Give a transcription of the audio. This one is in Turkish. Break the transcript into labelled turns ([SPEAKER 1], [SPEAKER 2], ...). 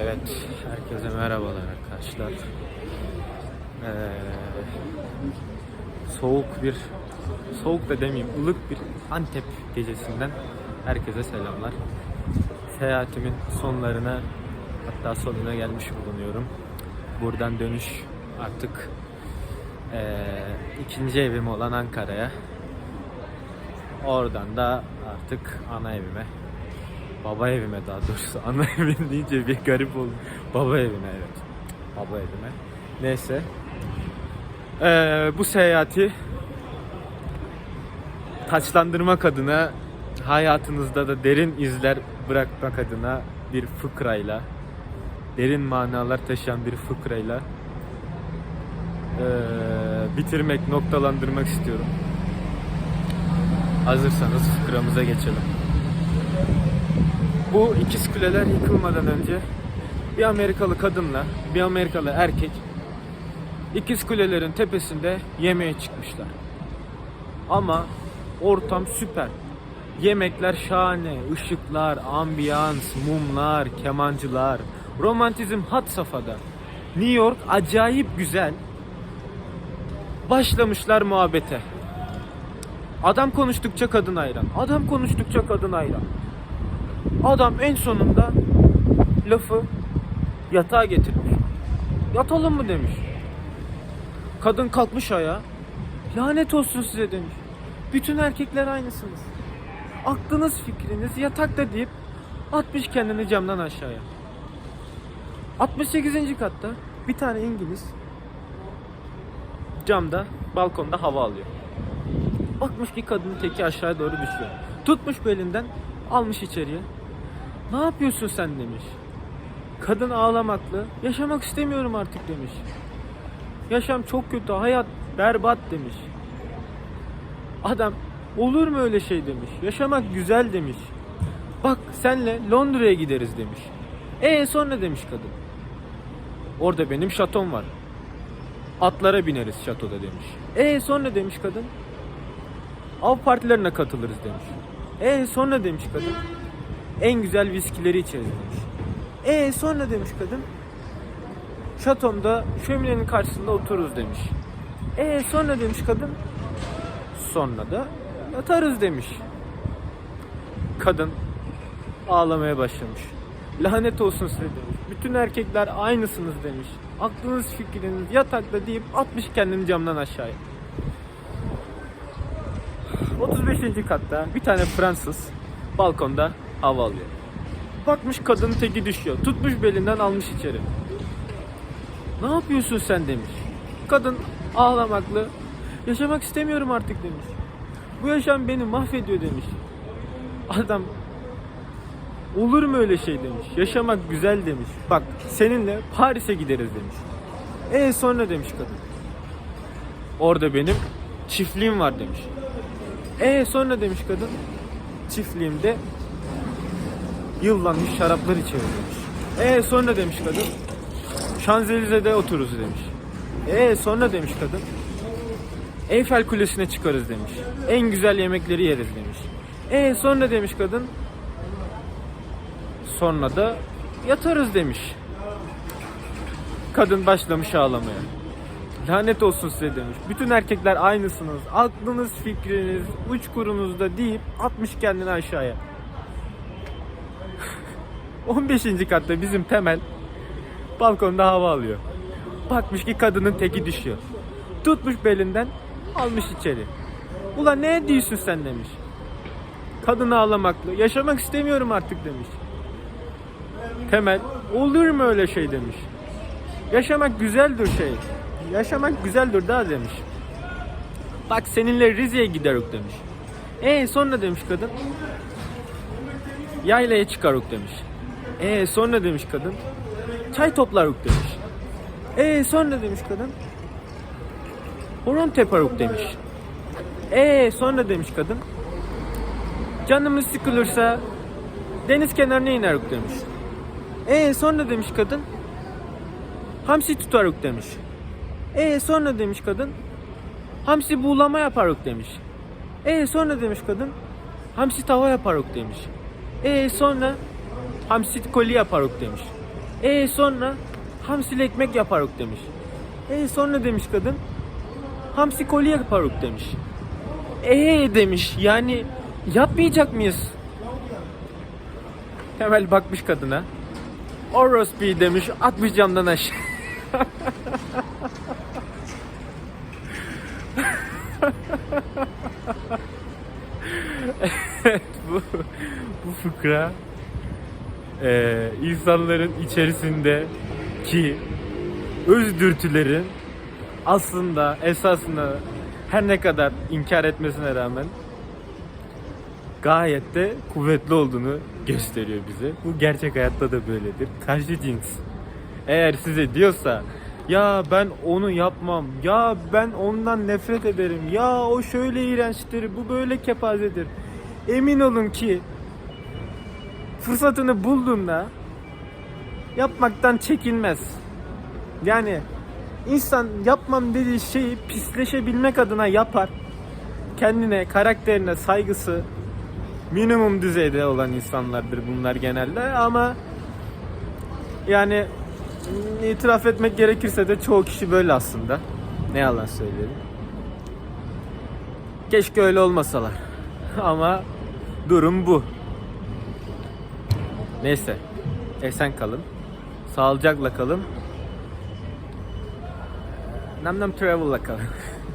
[SPEAKER 1] Evet, herkese merhabalar arkadaşlar. Ee, soğuk bir, soğuk da demeyeyim, ılık bir Antep gecesinden herkese selamlar. Seyahatimin sonlarına, hatta sonuna gelmiş bulunuyorum. Buradan dönüş artık ee, ikinci evim olan Ankara'ya. Oradan da artık ana evime Baba evime daha doğrusu. Ana evim deyince bir garip oldu. Baba evime evet. Baba evime. Neyse. Ee, bu seyahati taçlandırmak adına hayatınızda da derin izler bırakmak adına bir fıkrayla derin manalar taşıyan bir fıkrayla ee, bitirmek, noktalandırmak istiyorum. Hazırsanız fıkramıza geçelim. Bu ikiz kuleler yıkılmadan önce bir Amerikalı kadınla bir Amerikalı erkek ikiz kulelerin tepesinde yemeğe çıkmışlar. Ama ortam süper. Yemekler şahane, ışıklar, ambiyans, mumlar, kemancılar, romantizm hat safhada. New York acayip güzel. Başlamışlar muhabbete. Adam konuştukça kadın hayran. Adam konuştukça kadın hayran. Adam en sonunda lafı yatağa getirmiş. Yatalım mı demiş. Kadın kalkmış ayağa. Lanet olsun size demiş. Bütün erkekler aynısınız. Aklınız fikriniz yatakta deyip atmış kendini camdan aşağıya. 68. katta bir tane İngiliz camda balkonda hava alıyor. Bakmış ki kadının teki aşağıya doğru düşüyor. Tutmuş belinden almış içeriye. Ne yapıyorsun sen demiş. Kadın ağlamaklı. Yaşamak istemiyorum artık demiş. Yaşam çok kötü, hayat berbat demiş. Adam olur mu öyle şey demiş. Yaşamak güzel demiş. Bak senle Londra'ya gideriz demiş. E sonra demiş kadın. Orada benim şatom var. Atlara bineriz şatoda demiş. E sonra demiş kadın. Av partilerine katılırız demiş. E sonra demiş kadın. En güzel viskileri içeriz demiş. E sonra demiş kadın. Şatomda şöminenin karşısında otururuz demiş. E sonra demiş kadın. Sonra da yatarız demiş. Kadın ağlamaya başlamış. Lanet olsun size demiş. Bütün erkekler aynısınız demiş. Aklınız fikriniz yatakta deyip atmış kendini camdan aşağıya. 35. katta bir tane Fransız balkonda hava alıyor. Bakmış kadının teki düşüyor. Tutmuş belinden almış içeri. Ne yapıyorsun sen demiş. Kadın ağlamaklı. Yaşamak istemiyorum artık demiş. Bu yaşam beni mahvediyor demiş. Adam olur mu öyle şey demiş. Yaşamak güzel demiş. Bak seninle Paris'e gideriz demiş. E sonra demiş kadın. Orada benim çiftliğim var demiş. E sonra demiş kadın. Çiftliğimde yıllanmış şaraplar içeriz demiş. E sonra demiş kadın. Şanzelize'de otururuz demiş. E sonra demiş kadın. Eyfel Kulesi'ne çıkarız demiş. En güzel yemekleri yeriz demiş. E sonra demiş kadın. Sonra da yatarız demiş. Kadın başlamış ağlamaya. Lanet olsun size demiş. Bütün erkekler aynısınız. Aklınız, fikriniz, uç kurunuzda deyip atmış kendini aşağıya. 15. katta bizim temel balkonda hava alıyor. Bakmış ki kadının teki düşüyor. Tutmuş belinden almış içeri. Ulan ne diyorsun sen demiş. Kadın ağlamaklı. Yaşamak istemiyorum artık demiş. Temel olur mu öyle şey demiş. Yaşamak güzeldir şey. Yaşamak güzeldir daha demiş. Bak seninle Rize'ye gideruk demiş. E sonra demiş kadın. Yaylaya çıkaruk demiş. E sonra demiş kadın. Çay toplaruk demiş. E sonra demiş kadın. Horon teparuk demiş. E sonra demiş kadın. Canımız sıkılırsa deniz kenarına ineruk demiş. E sonra demiş kadın. Hamsi tutaruk demiş. E sonra demiş kadın. Hamsi buğulama yaparuk demiş. E sonra demiş kadın. Hamsi tava yaparuk demiş. E sonra hamsi koli yaparuk demiş. E sonra hamsili ekmek yaparuk demiş. E sonra demiş kadın hamsi koli yaparuk demiş. E demiş yani yapmayacak mıyız? Temel bakmış kadına. Orospi demiş atmış camdan aşağı. evet bu, bu fıkra eee, insanların içerisinde ki öz dürtülerin aslında esasında her ne kadar inkar etmesine rağmen gayet de kuvvetli olduğunu gösteriyor bize. Bu gerçek hayatta da böyledir. Karşı cins eğer size diyorsa ya ben onu yapmam, ya ben ondan nefret ederim, ya o şöyle iğrençtir, bu böyle kepazedir. Emin olun ki fırsatını bulduğunda yapmaktan çekinmez. Yani insan yapmam dediği şeyi pisleşebilmek adına yapar. Kendine, karakterine saygısı minimum düzeyde olan insanlardır bunlar genelde ama yani itiraf etmek gerekirse de çoğu kişi böyle aslında. Ne yalan söyleyelim. Keşke öyle olmasalar. Ama durum bu. Neyse. Esen kalın. Sağlıcakla kalın. Nam nam travel'la kalın.